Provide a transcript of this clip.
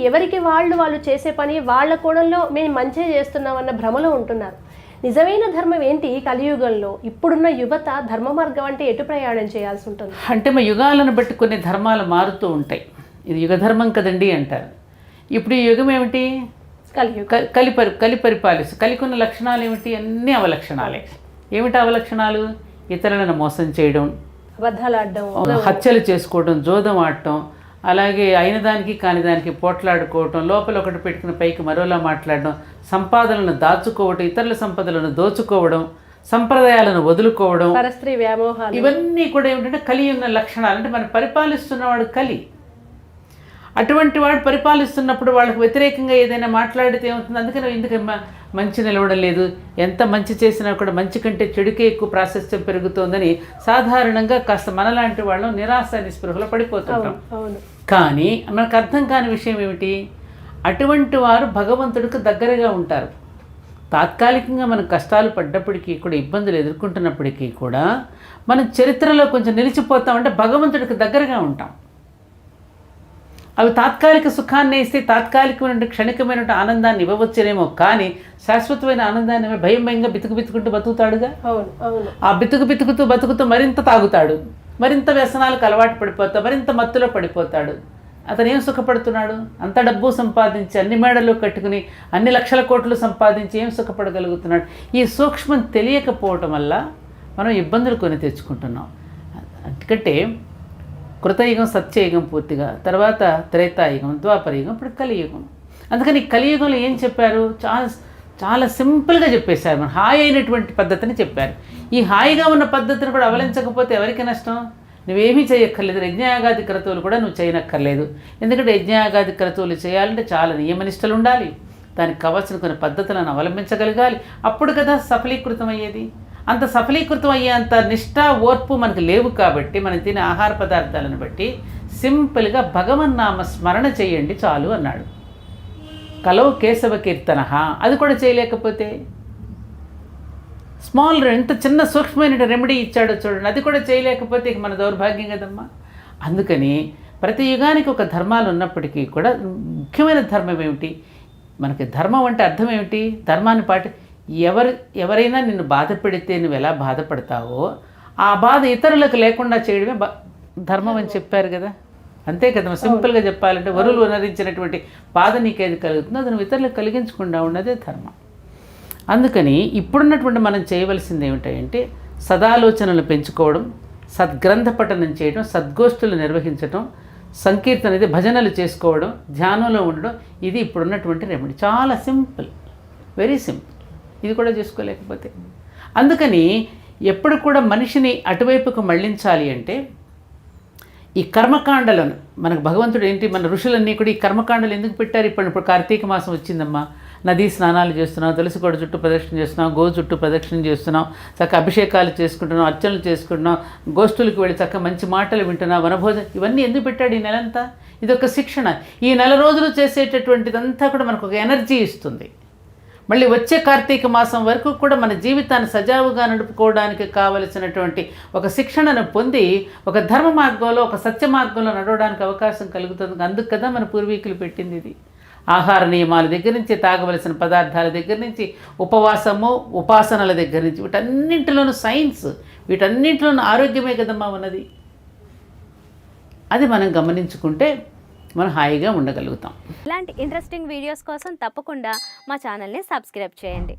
ఎవరికి వాళ్ళు వాళ్ళు చేసే పని వాళ్ళ కోణంలో మేము మంచి చేస్తున్నామన్న భ్రమలో ఉంటున్నారు. నిజమైన ధర్మం ఏంటి కలియుగంలో? ఇప్పుడున్న యువత ధర్మ మార్గం అంటే ఎటు ప్రయాణం చేయాల్సి ఉంటుంది? అంటే మా యుగాలను బట్టి కొన్ని ధర్మాలు మారుతూ ఉంటాయి. ఇది యుగ ధర్మం కదండి అంటారు. ఇప్పుడు ఈ యుగం ఏమిటి? కలియుగం. క- కలి పరి కలి పరిపాలిస్తు కలికున్న లక్షణాలు ఏమిటి? అన్నీ అవలక్షణాలే. ఏమిటి అవలక్షణాలు? ఇతరులను మోసం చేయడం అబద్ధాలు ఆడడం హత్యలు చేసుకోవడం జోదం ఆడటం అలాగే అయిన దానికి కాని దానికి పోట్లాడుకోవటం లోపల ఒకటి పెట్టుకుని పైకి మరోలా మాట్లాడడం సంపాదనలను దాచుకోవడం ఇతరుల సంపదలను దోచుకోవడం సంప్రదాయాలను వదులుకోవడం పరస్త్రీ వ్యామోహాలు. ఇవన్నీ కూడా ఏమిటంటే కలి ఉన్న లక్షణాలు. అంటే మనం పరిపాలిస్తున్నవాడు కలి. అటువంటి వాడు పరిపాలిస్తున్నప్పుడు వాళ్ళకి వ్యతిరేకంగా ఏదైనా మాట్లాడితే ఏమవుతుంది? అందుకని ఎందుకు మ- మంచి నిలవడం లేదు. ఎంత మంచి చేసినా కూడా మంచి కంటే చెడుకే ఎక్కువ ప్రాశస్త్యం పెరుగుతోందని సాధారణంగా కాస్త మనలాంటి వాళ్ళం నిరాశ నిస్పృహలో పడిపోతుంటాం. కానీ మనకు అర్థం కాని విషయం ఏమిటి? అటువంటి వారు భగవంతుడికి దగ్గరగా ఉంటారు. తాత్కాలికంగా మనం కష్టాలు పడ్డప్పటికీ కూడా ఇబ్బందులు ఎదుర్కొంటున్నప్పటికీ కూడా మనం చరిత్రలో కొంచెం నిలిచిపోతామంటే భగవంతుడికి దగ్గరగా ఉంటాం. అవి తాత్కాలిక సుఖాన్ని ఇస్తే తాత్కాలికమైన క్షణికమైన ఆనందాన్ని ఇవ్వవచ్చునేమో కానీ శాశ్వతమైన ఆనందాన్ని భయం భయంగా బితుకు బితుకుంటూ బతుకుతాడుగా? ఆ బితుకు బితుకుతూ బతుకుతూ మరింత తాగుతాడు. మరింత వ్యసనాలకు అలవాటు పడిపోతాడు మరింత మత్తులో పడిపోతాడు. అతను ఏం సుఖపడుతున్నాడు? అంత డబ్బు సంపాదించి అన్ని మేడలు కట్టుకుని అన్ని లక్షల కోట్లు సంపాదించి ఏం సుఖపడగలుగుతున్నాడు? ఈ సూక్ష్మం తెలియకపోవటం వల్ల మనం ఇబ్బందులు కొని తెచ్చుకుంటున్నాం. ఎందుకంటే కృతయుగం సత్యయుగం పూర్తిగా తర్వాత త్రేతాయుగం ద్వాపరయుగం ఇప్పుడు కలియుగం. అందుకని కలియుగంలో ఏం చెప్పారు? చాలా చాలా సింపుల్గా చెప్పేశారు మన హాయి అయినటువంటి పద్ధతిని చెప్పారు. ఈ హాయిగా ఉన్న పద్ధతిని కూడా అవలంచకపోతే ఎవరికి నష్టం? నువ్వేమీ చేయక్కర్లేదు. యజ్ఞయాగాది క్రతువులు కూడా నువ్వు చేయనక్కర్లేదు. ఎందుకంటే యజ్ఞయాగాది క్రతువులు చేయాలంటే చాలా నియమనిష్టలు ఉండాలి దానికి కావాల్సిన కొన్ని పద్ధతులను అవలంబించగలగాలి. అప్పుడు కదా సఫలీకృతం అయ్యేది అంత సఫలీకృతం అయ్యేంత నిష్ఠ ఓర్పు మనకు లేవు కాబట్టి మనం తినే ఆహార పదార్థాలను బట్టి సింపుల్గా భగవన్నామ స్మరణ చేయండి చాలు అన్నాడు. కలవు కేశవ కీర్తన. అది కూడా చేయలేకపోతే? స్మాల్ ఎంత చిన్న సూక్ష్మమైన రెమెడీ ఇచ్చాడో చూడండి. అది కూడా చేయలేకపోతే ఇక మన దౌర్భాగ్యం కదమ్మా? అందుకని ప్రతి యుగానికి ఒక ధర్మాలు ఉన్నప్పటికీ కూడా ముఖ్యమైన ధర్మం ఏమిటి? మనకి ధర్మం అంటే అర్థం ఏమిటి? ధర్మాన్ని పాటి ఎవరు ఎవరైనా నిన్ను బాధ పెడితే నువ్వు ఎలా బాధపడతావో ఆ బాధ ఇతరులకు లేకుండా చేయడమే ధర్మం అని చెప్పారు కదా. అంతే కదా సింపుల్గా చెప్పాలంటే వరులు వనరించినటువంటి బాధ నీకేది కలుగుతుందో అది నువ్వు ఇతరులకు కలిగించకుండా ఉన్నదే ధర్మం. అందుకని ఇప్పుడున్నటువంటి మనం చేయవలసింది ఏమిటంటే సదాలోచనలు పెంచుకోవడం సద్గ్రంథ పఠనం చేయడం సద్గోష్ఠులు నిర్వహించడం సంకీర్తన ఇది భజనలు చేసుకోవడం ధ్యానంలో ఉండడం ఇది ఇప్పుడున్నటువంటి రెమెడీ. చాలా సింపుల్ వెరీ సింపుల్. ఇది కూడా చేసుకోలేకపోతే. అందుకని ఎప్పుడు కూడా మనిషిని అటువైపుకు మళ్ళించాలి అంటే ఈ కర్మకాండలను మనకు భగవంతుడు ఏంటి మన ఋషులన్నీ కూడా ఈ కర్మకాండలు ఎందుకు పెట్టారు? ఇప్పుడు ఇప్పుడు కార్తీక మాసం వచ్చిందమ్మా. నదీ స్నానాలు చేస్తున్నాం తులసి కోట చుట్టూ ప్రదక్షిణ చేస్తున్నాం గో చుట్టూ ప్రదక్షిణ చేస్తున్నాం చక్క అభిషేకాలు చేసుకుంటున్నాం అర్చనలు చేసుకుంటున్నాం గోష్ఠులకు వెళ్ళి చక్క మంచి మాటలు వింటున్నాం వనభోజనం ఇవన్నీ ఎందుకు పెట్టాడు ఈ నెలంతా? ఇది ఒక శిక్షణ. ఈ నెల రోజులు చేసేటటువంటిదంతా కూడా మనకు ఒక ఎనర్జీ ఇస్తుంది. మళ్ళీ వచ్చే కార్తీక మాసం వరకు కూడా మన జీవితాన్ని సజావుగా నడుపుకోవడానికి కావలసినటువంటి ఒక శిక్షణను పొంది ఒక ధర్మ మార్గంలో ఒక సత్య మార్గంలో నడవడానికి అవకాశం కలుగుతుంది. అందుకు కదా మన పూర్వీకులు పెట్టింది ఇది. ఆహార నియమాల దగ్గర నుంచి తాగవలసిన పదార్థాల దగ్గర నుంచి ఉపవాసము ఉపాసనల దగ్గర నుంచి వీటన్నింటిలోనూ సైన్స్ వీటన్నింటిలోనూ ఆరోగ్యమే కదమ్మా ఉన్నది. అది మనం గమనించుకుంటే మనం హాయిగా ఉండగలుగుతాం. ఇలాంటి ఇంట్రెస్టింగ్ వీడియోస్ కోసం తప్పకుండా మా ఛానల్ని సబ్స్క్రైబ్ చేయండి.